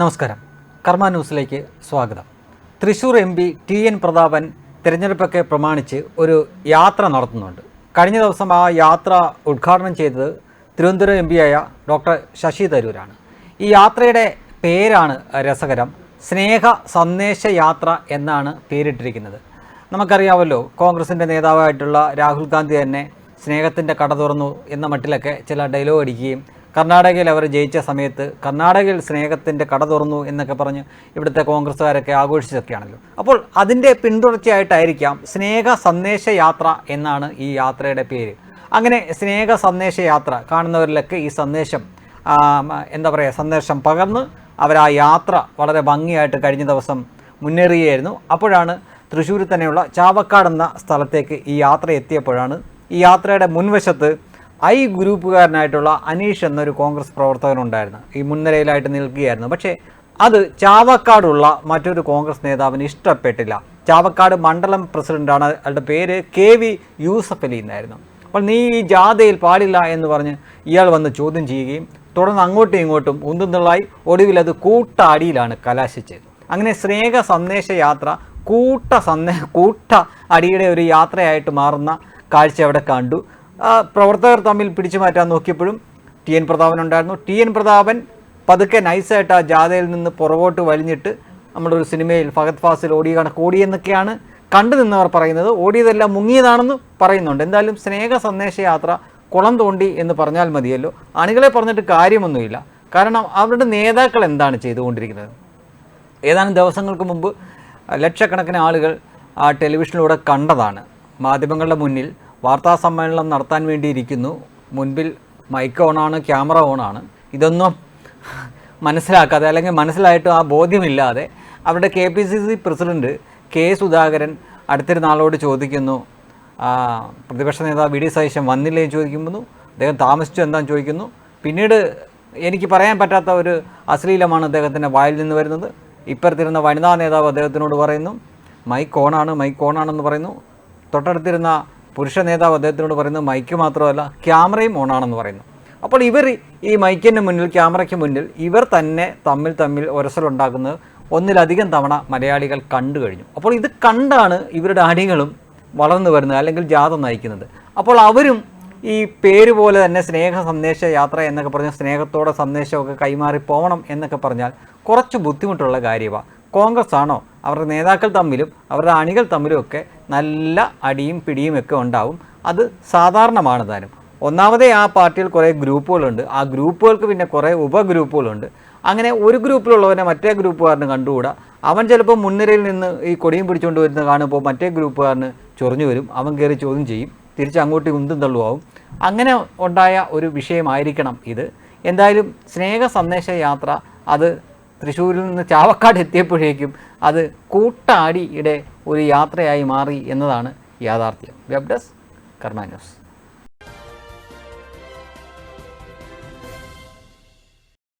നമസ്കാരം. കർമ്മ ന്യൂസിലേക്ക് സ്വാഗതം. Thrissur M P T N Prathapan തിരഞ്ഞെടുപ്പൊക്കെ പ്രമാണിച്ച് ഒരു യാത്ര നടത്തുന്നുണ്ട്. കഴിഞ്ഞ ദിവസം ആ യാത്ര ഉദ്ഘാടനം ചെയ്തത് തിരുവനന്തപുരം എം പിയായ ഡോക്ടർ ശശി തരൂരാണ്. ഈ യാത്രയുടെ പേരാണ് രസകരം. സ്നേഹ സന്ദേശ യാത്ര എന്നാണ് പേരിട്ടിരിക്കുന്നത്. നമുക്കറിയാമല്ലോ കോൺഗ്രസിന്റെ നേതാവായിട്ടുള്ള രാഹുൽ ഗാന്ധി തന്നെ സ്നേഹത്തിന്റെ കട തുറന്നു എന്ന മട്ടിലൊക്കെ ചില ഡയലോഗ് അടിക്കുകയും കർണാടകയിൽ അവർ ജയിച്ച സമയത്ത് കർണാടകയിൽ സ്നേഹത്തിന്റെ കട തുറന്നു എന്നൊക്കെ പറഞ്ഞ് ഇവിടുത്തെ കോൺഗ്രസ്സുകാരൊക്കെ ആഘോഷിച്ചൊക്കെയാണല്ലോ അപ്പോൾ അതിന്റെ പിന്തുടർച്ചയായിട്ടായിരിക്കാം സ്നേഹ സന്ദേശ യാത്ര എന്നാണ് ഈ യാത്രയുടെ പേര്. അങ്ങനെ സ്നേഹ സന്ദേശ യാത്ര കാണുന്നവരിലൊക്കെ ഈ സന്ദേശം എന്താ പറയുക സന്ദേശം പകർന്ന് അവർ ആ യാത്ര വളരെ ഭംഗിയായിട്ട് കഴിഞ്ഞ ദിവസം മുന്നേറുകയായിരുന്നു. അപ്പോഴാണ് തൃശ്ശൂരിൽ തന്നെയുള്ള ചാവക്കാട് എന്ന സ്ഥലത്തേക്ക് ഈ യാത്ര എത്തിയപ്പോഴാണ് ഈ യാത്രയുടെ മുൻവശത്ത് ഐ ഗ്രൂപ്പുകാരനായിട്ടുള്ള അനീഷ് എന്നൊരു കോൺഗ്രസ് പ്രവർത്തകനുണ്ടായിരുന്നു. ഈ മുൻനിരയിലായിട്ട് നിൽക്കുകയായിരുന്നു. പക്ഷേ അത് ചാവക്കാടുള്ള മറ്റൊരു കോൺഗ്രസ് നേതാവിന് ഇഷ്ടപ്പെട്ടില്ല. ചാവക്കാട് മണ്ഡലം പ്രസിഡന്റാണ്. അയാളുടെ പേര് കെ വി യൂസഫ് അലി എന്നായിരുന്നു. അപ്പോൾ നീ ഈ ജാഥയിൽ പാടില്ല എന്ന് പറഞ്ഞ് ഇയാൾ വന്ന് ചോദ്യം ചെയ്യുകയും തുടർന്ന് അങ്ങോട്ടും ഇങ്ങോട്ടും ഉന്തുന്നുള്ളായി ഒടുവിൽ അത് കൂട്ടാടിയിലാണ് കലാശിച്ചത്. അങ്ങനെ സ്നേഹ സന്ദേശ യാത്ര കൂട്ട സന്ദേ കൂട്ട അടിയുടെ ഒരു യാത്രയായിട്ട് മാറുന്ന കാഴ്ച അവിടെ കണ്ടു. പ്രവർത്തകർ തമ്മിൽ പിടിച്ചു മാറ്റാൻ നോക്കിയപ്പോഴും ടി എൻ പ്രതാപൻ ഉണ്ടായിരുന്നു. ടി എൻ പ്രതാപൻ പതുക്കെ നൈസായിട്ട് ആ ജാഥയിൽ നിന്ന് പുറകോട്ട് വലിഞ്ഞിട്ട് നമ്മുടെ ഒരു സിനിമയിൽ ഫഹദ് ഫാസിൽ ഓടിയ കണക്ക് ഓടിയെന്നൊക്കെയാണ് കണ്ടു നിന്നവർ പറയുന്നത്. ഓടിയതെല്ലാം മുങ്ങിയതാണെന്ന് പറയുന്നുണ്ട്. എന്തായാലും സ്നേഹ സന്ദേശയാത്ര കുളം തോണ്ടി എന്ന് പറഞ്ഞാൽ മതിയല്ലോ. അണികളെ പറഞ്ഞിട്ട് കാര്യമൊന്നുമില്ല. കാരണം അവരുടെ നേതാക്കൾ എന്താണ് ചെയ്തുകൊണ്ടിരിക്കുന്നത്? ഏതാനും ദിവസങ്ങൾക്ക് മുമ്പ് ലക്ഷക്കണക്കിന് ആളുകൾ ആ ടെലിവിഷനിലൂടെ കണ്ടതാണ്. മാധ്യമങ്ങളുടെ മുന്നിൽ വാർത്താ സമ്മേളനം നടത്താൻ വേണ്ടിയിരിക്കുന്നു. മുൻപിൽ മൈക്ക് ഓണാണ് ക്യാമറ ഓണാണ് ഇതൊന്നും മനസ്സിലാക്കാതെ അല്ലെങ്കിൽ മനസ്സിലായിട്ടും ആ ബോധ്യമില്ലാതെ അവരുടെ K P C C president K Sudhakaran അടുത്തൊരു നാളോട് ചോദിക്കുന്നു പ്രതിപക്ഷ നേതാവ് വി ഡി സതീശൻ വന്നില്ലേ ചോദിക്കുന്നു. അദ്ദേഹം താമസിച്ചു എന്താണെന്ന് ചോദിക്കുന്നു. പിന്നീട് എനിക്ക് പറയാൻ പറ്റാത്ത ഒരു അശ്ലീലമാണ് അദ്ദേഹത്തിന്റെ വായിൽ നിന്ന് വരുന്നത്. ഇപ്പുറത്തിരുന്ന വനിതാ നേതാവ് അദ്ദേഹത്തിനോട് പറയുന്നു മൈക്ക് ഓണാണ് മൈക്ക് ഓണാണെന്ന് പറയുന്നു. തൊട്ടടുത്തിരുന്ന പുരുഷ നേതാവ് അദ്ദേഹത്തിനോട് പറയുന്നത് മൈക്ക് മാത്രമല്ല ക്യാമറയും ഓണാണെന്ന് പറയുന്നു. അപ്പോൾ ഇവർ ഈ മൈക്കിന്റെ മുന്നിൽ ക്യാമറയ്ക്ക് മുന്നിൽ ഇവർ തന്നെ തമ്മിൽ തമ്മിൽ ഒരസലുണ്ടാക്കുന്നത് ഒന്നിലധികം തവണ മലയാളികൾ കണ്ടു കഴിഞ്ഞു. അപ്പോൾ ഇത് കണ്ടാണ് ഇവരുടെ അണികളും വളർന്നു വരുന്നത് അല്ലെങ്കിൽ ജാഥ നയിക്കുന്നത്. അപ്പോൾ അവരും ഈ പേര് പോലെ തന്നെ സ്നേഹ സന്ദേശ യാത്ര എന്നൊക്കെ പറഞ്ഞാൽ സ്നേഹത്തോടെ സന്ദേശമൊക്കെ കൈമാറി പോകണം എന്നൊക്കെ പറഞ്ഞാൽ കുറച്ച് ബുദ്ധിമുട്ടുള്ള കാര്യമാണ് കോൺഗ്രസ് ആണോ അവരുടെ നേതാക്കൾ തമ്മിലും അവരുടെ അണികൾ തമ്മിലും ഒക്കെ നല്ല അടിയും പിടിയും ഒക്കെ ഉണ്ടാവും. അത് സാധാരണമാണ് താനും. ഒന്നാമതേ ആ പാർട്ടിയിൽ കുറേ ഗ്രൂപ്പുകളുണ്ട്. ആ ഗ്രൂപ്പുകൾക്ക് പിന്നെ കുറേ ഉപഗ്രൂപ്പുകളുണ്ട്. അങ്ങനെ ഒരു ഗ്രൂപ്പിലുള്ളവനെ മറ്റേ ഗ്രൂപ്പുകാരന് കണ്ടുകൂടാ? അവൻ ചിലപ്പോൾ മുൻനിരയിൽ നിന്ന് ഈ കൊടിയും പിടിച്ചുകൊണ്ട് വരുന്ന കാണുമ്പോൾ മറ്റേ ഗ്രൂപ്പുകാരന് ചൊറിഞ്ഞു വരും. അവൻ കയറി ചോദ്യം ചെയ്യും. തിരിച്ച് അങ്ങോട്ട് ഉന്തും തള്ളുവാകും അങ്ങനെ ഉണ്ടായ ഒരു വിഷയമായിരിക്കണം ഇത്. എന്തായാലും സ്നേഹ സന്ദേശ യാത്ര അത് തൃശ്ശൂരിൽ നിന്ന് ചാവക്കാട് എത്തിയപ്പോഴേക്കും അത് കൂട്ടാടിയുടെ ഒരു യാത്രയായി മാറി എന്നതാണ് യാഥാർത്ഥ്യം. വെബ് ഡെസ്ക് കർമ്മ ന്യൂസ്